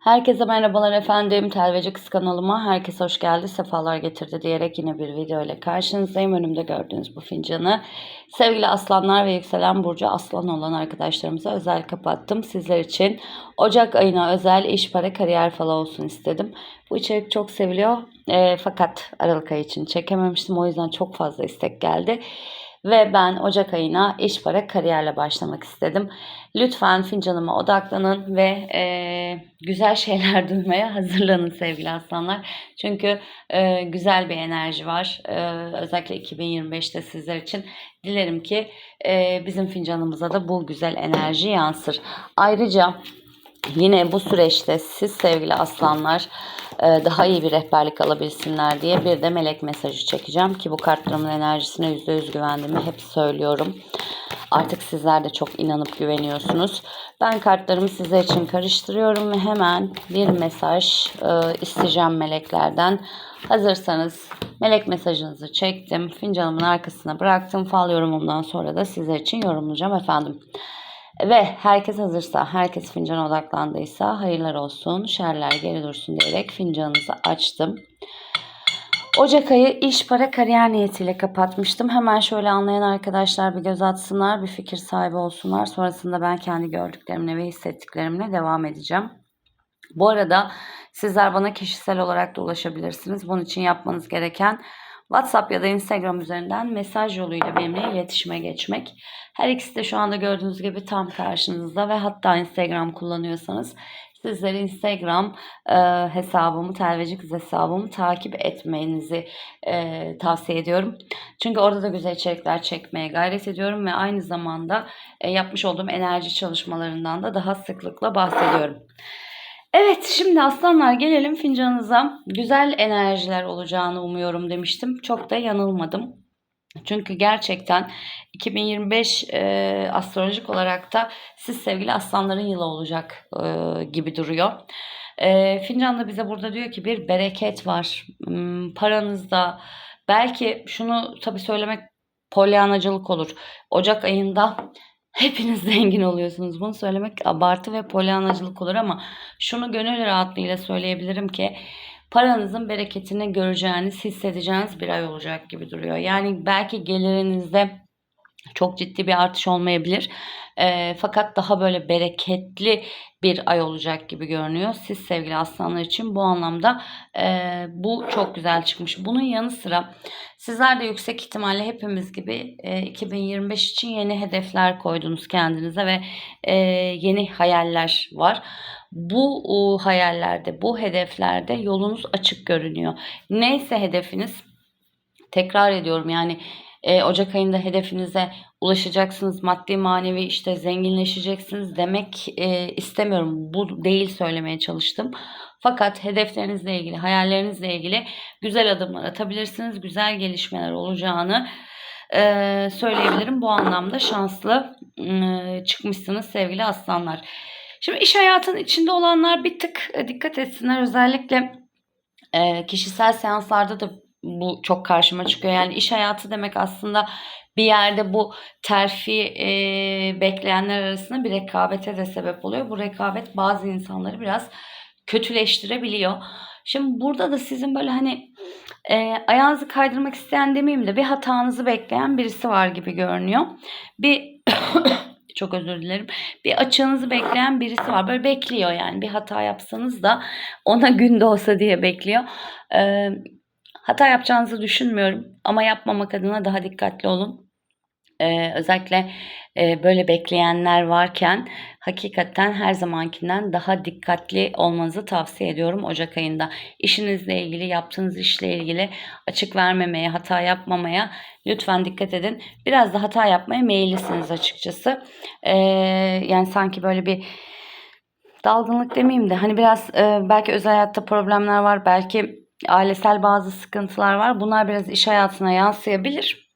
Herkese merhabalar efendim. Telveci Kız kanalıma herkes hoş geldi, sefalar getirdi diyerek yine bir video ile karşınızdayım. Önümde gördüğünüz bu fincanı sevgili aslanlar ve yükselen burcu aslan olan arkadaşlarımıza özel kapattım. Sizler için Ocak ayına özel iş, para, kariyer falan olsun istedim. Bu içerik çok seviliyor e, fakat Aralık ayı için çekememiştim. O yüzden çok fazla istek geldi. Ve ben Ocak ayına iş, para, kariyerle başlamak istedim. Lütfen fincanıma odaklanın ve e, güzel şeyler duymaya hazırlanın sevgili aslanlar. Çünkü e, güzel bir enerji var. E, özellikle 2025'te sizler için. Dilerim ki e, bizim fincanımıza da bu güzel enerji yansır. Ayrıca yine bu süreçte siz sevgili aslanlar e, daha iyi bir rehberlik alabilsinler diye bir de melek mesajı çekeceğim ki bu kartlarımın enerjisine %100 güvendiğimi hep söylüyorum. Artık sizler de çok inanıp güveniyorsunuz. Ben kartlarımı sizler için karıştırıyorum ve hemen bir mesaj e, isteyeceğim meleklerden. Hazırsanız melek mesajınızı çektim. Fincanımın arkasına bıraktım. Fal yorumumdan sonra da sizler için yorumlayacağım efendim. Ve herkes hazırsa, herkes fincana odaklandıysa hayırlar olsun, şerler geri dursun diyerek fincanınızı açtım. Ocak ayı iş, para, kariyer niyetiyle kapatmıştım. Hemen şöyle anlayan arkadaşlar bir göz atsınlar, bir fikir sahibi olsunlar. Sonrasında ben kendi gördüklerimle ve hissettiklerimle devam edeceğim. Bu arada sizler bana kişisel olarak da ulaşabilirsiniz. Bunun için yapmanız gereken WhatsApp ya da Instagram üzerinden mesaj yoluyla benimle iletişime geçmek. Her ikisi de şu anda gördüğünüz gibi tam karşınızda ve hatta Instagram kullanıyorsanız sizlere Instagram e, hesabımı, telveci kız hesabımı takip etmenizi e, tavsiye ediyorum. Çünkü orada da güzel içerikler çekmeye gayret ediyorum ve aynı zamanda e, yapmış olduğum enerji çalışmalarından da daha sıklıkla bahsediyorum. Evet şimdi aslanlar gelelim fincanınıza. Güzel enerjiler olacağını umuyorum demiştim. Çok da yanılmadım. Çünkü gerçekten 2025 e, astrolojik olarak da siz sevgili aslanların yılı olacak e, gibi duruyor. E, fincan da bize burada diyor ki bir bereket var. Hmm, paranızda belki şunu tabii söylemek polyanacılık olur. Ocak ayında hepiniz zengin oluyorsunuz. Bunu söylemek abartı ve polyanacılık olur ama şunu gönül rahatlığıyla söyleyebilirim ki paranızın bereketini göreceğiniz, hissedeceğiniz bir ay olacak gibi duruyor. Yani belki gelirinizde çok ciddi bir artış olmayabilir. E, fakat daha böyle bereketli bir ay olacak gibi görünüyor. Siz sevgili aslanlar için bu anlamda e, bu çok güzel çıkmış. Bunun yanı sıra sizler de yüksek ihtimalle hepimiz gibi e, 2025 için yeni hedefler koydunuz kendinize ve e, yeni hayaller var. Bu o, hayallerde, bu hedeflerde yolunuz açık görünüyor. Neyse hedefiniz tekrar ediyorum yani e, Ocak ayında hedefinize ulaşacaksınız. Maddi manevi işte zenginleşeceksiniz demek e, istemiyorum. Bu değil söylemeye çalıştım. Fakat hedeflerinizle ilgili, hayallerinizle ilgili güzel adımlar atabilirsiniz. Güzel gelişmeler olacağını e, söyleyebilirim. Bu anlamda şanslı e, çıkmışsınız sevgili aslanlar. Şimdi iş hayatının içinde olanlar bir tık e, dikkat etsinler. Özellikle e, kişisel seanslarda da bu çok karşıma çıkıyor. Yani iş hayatı demek aslında bir yerde bu terfi e, bekleyenler arasında bir rekabete de sebep oluyor. Bu rekabet bazı insanları biraz kötüleştirebiliyor. Şimdi burada da sizin böyle hani e, ayağınızı kaydırmak isteyen demeyeyim de bir hatanızı bekleyen birisi var gibi görünüyor. Bir çok özür dilerim. Bir açığınızı bekleyen birisi var. Böyle bekliyor yani bir hata yapsanız da ona günde olsa diye bekliyor. Ee, hata yapacağınızı düşünmüyorum ama yapmamak adına daha dikkatli olun. Ee, özellikle e, böyle bekleyenler varken hakikaten her zamankinden daha dikkatli olmanızı tavsiye ediyorum Ocak ayında. İşinizle ilgili, yaptığınız işle ilgili açık vermemeye, hata yapmamaya lütfen dikkat edin. Biraz da hata yapmaya meyillisiniz açıkçası. Ee, yani sanki böyle bir dalgınlık demeyeyim de hani biraz e, belki özel hayatta problemler var, belki ailesel bazı sıkıntılar var. Bunlar biraz iş hayatına yansıyabilir.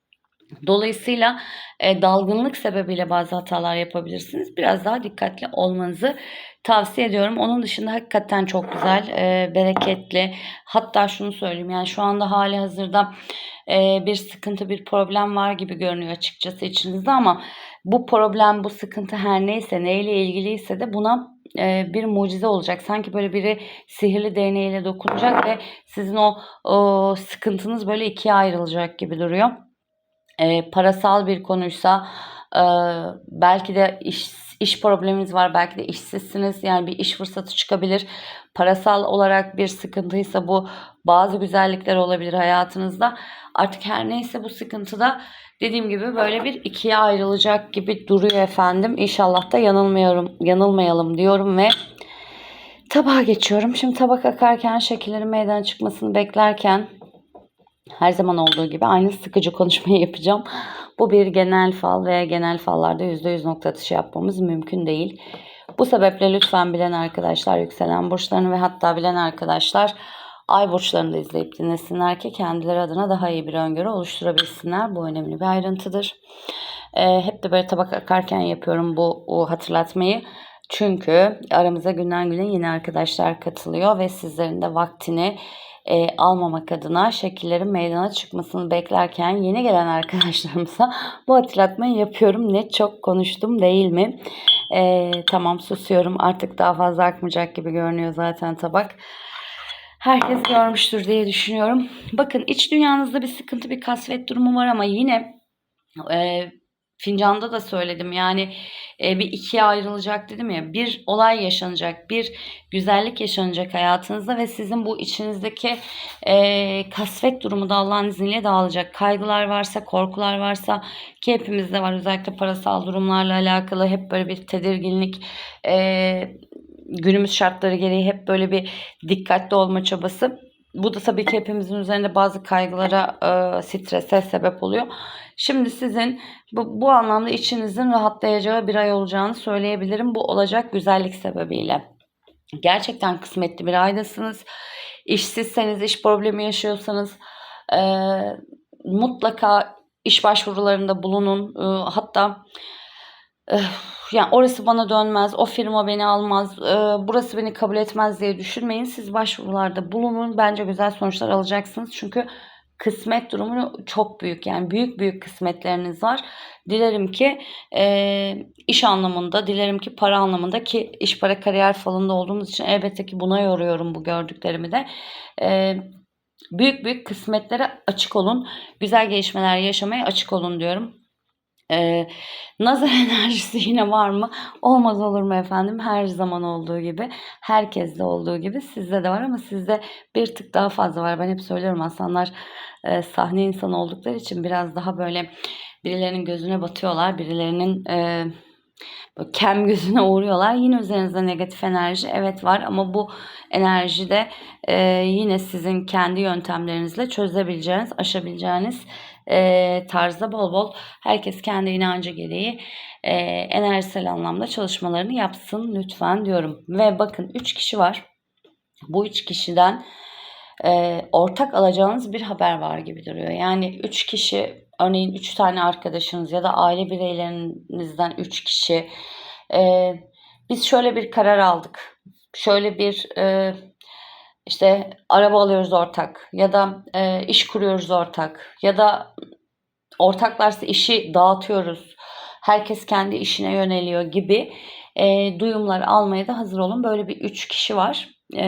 Dolayısıyla e, dalgınlık sebebiyle bazı hatalar yapabilirsiniz. Biraz daha dikkatli olmanızı tavsiye ediyorum. Onun dışında hakikaten çok güzel, e, bereketli. Hatta şunu söyleyeyim yani şu anda hali hazırda bir sıkıntı, bir problem var gibi görünüyor açıkçası içinizde ama bu problem, bu sıkıntı her neyse, neyle ilgiliyse de buna bir mucize olacak. Sanki böyle biri sihirli değneğiyle dokunacak ve sizin o, o sıkıntınız böyle ikiye ayrılacak gibi duruyor. E, parasal bir konuysa e, belki de iş, iş probleminiz var. Belki de işsizsiniz. Yani bir iş fırsatı çıkabilir. Parasal olarak bir sıkıntıysa bu bazı güzellikler olabilir hayatınızda. Artık her neyse bu sıkıntıda dediğim gibi böyle bir ikiye ayrılacak gibi duruyor efendim. İnşallah da yanılmıyorum, yanılmayalım diyorum ve tabağa geçiyorum. Şimdi tabak akarken şekillerin meydana çıkmasını beklerken her zaman olduğu gibi aynı sıkıcı konuşmayı yapacağım. Bu bir genel fal veya genel fallarda %100 nokta atışı yapmamız mümkün değil. Bu sebeple lütfen bilen arkadaşlar yükselen burçlarını ve hatta bilen arkadaşlar ay burçlarını da izleyip dinlesinler ki kendileri adına daha iyi bir öngörü oluşturabilsinler. Bu önemli bir ayrıntıdır. Ee, hep de böyle tabak akarken yapıyorum bu o hatırlatmayı. Çünkü aramıza günden güne yeni arkadaşlar katılıyor ve sizlerin de vaktini e, almamak adına şekillerin meydana çıkmasını beklerken yeni gelen arkadaşlarımıza bu hatırlatmayı yapıyorum. Ne çok konuştum değil mi? E, tamam susuyorum artık daha fazla akmayacak gibi görünüyor zaten tabak. Herkes görmüştür diye düşünüyorum. Bakın iç dünyanızda bir sıkıntı bir kasvet durumu var ama yine e, fincanda da söyledim yani e, bir ikiye ayrılacak dedim ya bir olay yaşanacak bir güzellik yaşanacak hayatınızda ve sizin bu içinizdeki e, kasvet durumu da Allah'ın izniyle dağılacak kaygılar varsa korkular varsa ki hepimizde var özellikle parasal durumlarla alakalı hep böyle bir tedirginlik e, günümüz şartları gereği hep böyle bir dikkatli olma çabası bu da tabii ki hepimizin üzerinde bazı kaygılara, e, strese sebep oluyor. Şimdi sizin bu, bu anlamda içinizin rahatlayacağı bir ay olacağını söyleyebilirim. Bu olacak güzellik sebebiyle. Gerçekten kısmetli bir aydasınız. İşsizseniz, iş problemi yaşıyorsanız e, mutlaka iş başvurularında bulunun. E, hatta yani orası bana dönmez, o firma beni almaz, e, burası beni kabul etmez diye düşünmeyin. Siz başvurularda bulunun. Bence güzel sonuçlar alacaksınız. Çünkü kısmet durumu çok büyük. Yani büyük büyük kısmetleriniz var. Dilerim ki e, iş anlamında, dilerim ki para anlamında ki iş para kariyer falında olduğumuz için elbette ki buna yoruyorum bu gördüklerimi de. E, büyük büyük kısmetlere açık olun. Güzel gelişmeler yaşamaya açık olun diyorum. Nazar enerjisi yine var mı? Olmaz olur mu efendim? Her zaman olduğu gibi, herkeste olduğu gibi sizde de var ama sizde bir tık daha fazla var. Ben hep söylüyorum aslanlar e, sahne insanı oldukları için biraz daha böyle birilerinin gözüne batıyorlar, birilerinin e, böyle kem gözüne uğruyorlar. Yine üzerinizde negatif enerji evet var ama bu enerji de e, yine sizin kendi yöntemlerinizle çözebileceğiniz, aşabileceğiniz e, tarzda bol bol herkes kendi inancı gereği e, enerjisel anlamda çalışmalarını yapsın lütfen diyorum. Ve bakın 3 kişi var. Bu 3 kişiden e, ortak alacağınız bir haber var gibi duruyor. Yani 3 kişi örneğin 3 tane arkadaşınız ya da aile bireylerinizden 3 kişi e, biz şöyle bir karar aldık. Şöyle bir e, işte araba alıyoruz ortak ya da e, iş kuruyoruz ortak ya da ortaklarsa işi dağıtıyoruz. Herkes kendi işine yöneliyor gibi e, duyumlar almaya da hazır olun. Böyle bir üç kişi var. E,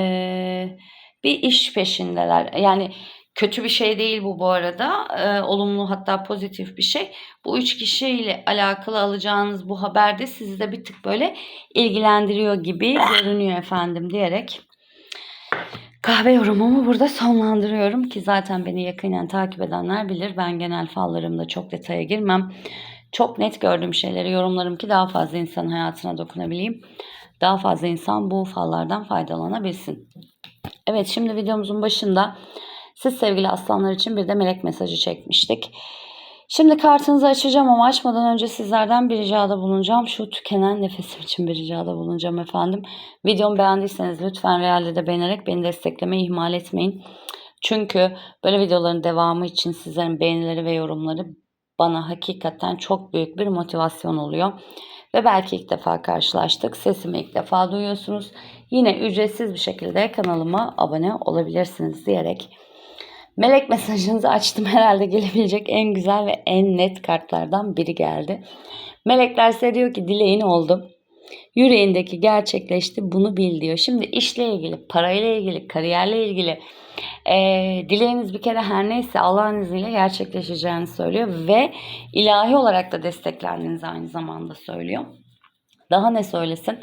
bir iş peşindeler. Yani kötü bir şey değil bu bu arada. E, olumlu hatta pozitif bir şey. Bu üç kişiyle alakalı alacağınız bu haber de sizi de bir tık böyle ilgilendiriyor gibi görünüyor efendim diyerek kahve yorumumu burada sonlandırıyorum ki zaten beni yakinen takip edenler bilir. Ben genel fallarımda çok detaya girmem. Çok net gördüğüm şeyleri yorumlarım ki daha fazla insan hayatına dokunabileyim. Daha fazla insan bu fallardan faydalanabilsin. Evet şimdi videomuzun başında siz sevgili aslanlar için bir de melek mesajı çekmiştik. Şimdi kartınızı açacağım ama açmadan önce sizlerden bir ricada bulunacağım. Şu tükenen nefesim için bir ricada bulunacağım efendim. Videomu beğendiyseniz lütfen realde de beğenerek beni desteklemeyi ihmal etmeyin. Çünkü böyle videoların devamı için sizlerin beğenileri ve yorumları bana hakikaten çok büyük bir motivasyon oluyor. Ve belki ilk defa karşılaştık. Sesimi ilk defa duyuyorsunuz. Yine ücretsiz bir şekilde kanalıma abone olabilirsiniz diyerek Melek mesajınızı açtım herhalde gelebilecek en güzel ve en net kartlardan biri geldi. Melekler size diyor ki dileğin oldu. Yüreğindeki gerçekleşti bunu bil diyor. Şimdi işle ilgili, parayla ilgili, kariyerle ilgili eee, dileğiniz bir kere her neyse Allah'ın izniyle gerçekleşeceğini söylüyor ve ilahi olarak da desteklendiğinizi aynı zamanda söylüyor. Daha ne söylesin?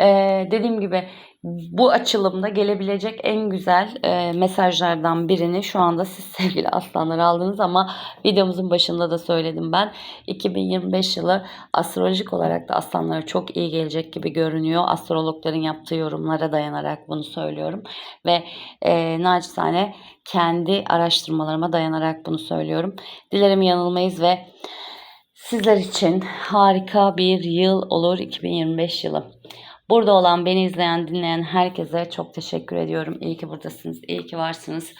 Ee, dediğim gibi bu açılımda gelebilecek en güzel e, mesajlardan birini şu anda siz sevgili aslanlar aldınız ama videomuzun başında da söyledim ben. 2025 yılı astrolojik olarak da aslanlara çok iyi gelecek gibi görünüyor. Astrologların yaptığı yorumlara dayanarak bunu söylüyorum. Ve e, naçizane kendi araştırmalarıma dayanarak bunu söylüyorum. Dilerim yanılmayız ve Sizler için harika bir yıl olur 2025 yılı. Burada olan, beni izleyen, dinleyen herkese çok teşekkür ediyorum. İyi ki buradasınız, iyi ki varsınız.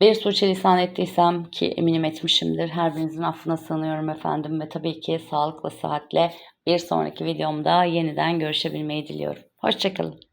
Bir sürçülisan ettiysem ki eminim etmişimdir. Her birinizin affına sığınıyorum efendim. Ve tabii ki sağlıkla, sıhhatle bir sonraki videomda yeniden görüşebilmeyi diliyorum. Hoşçakalın.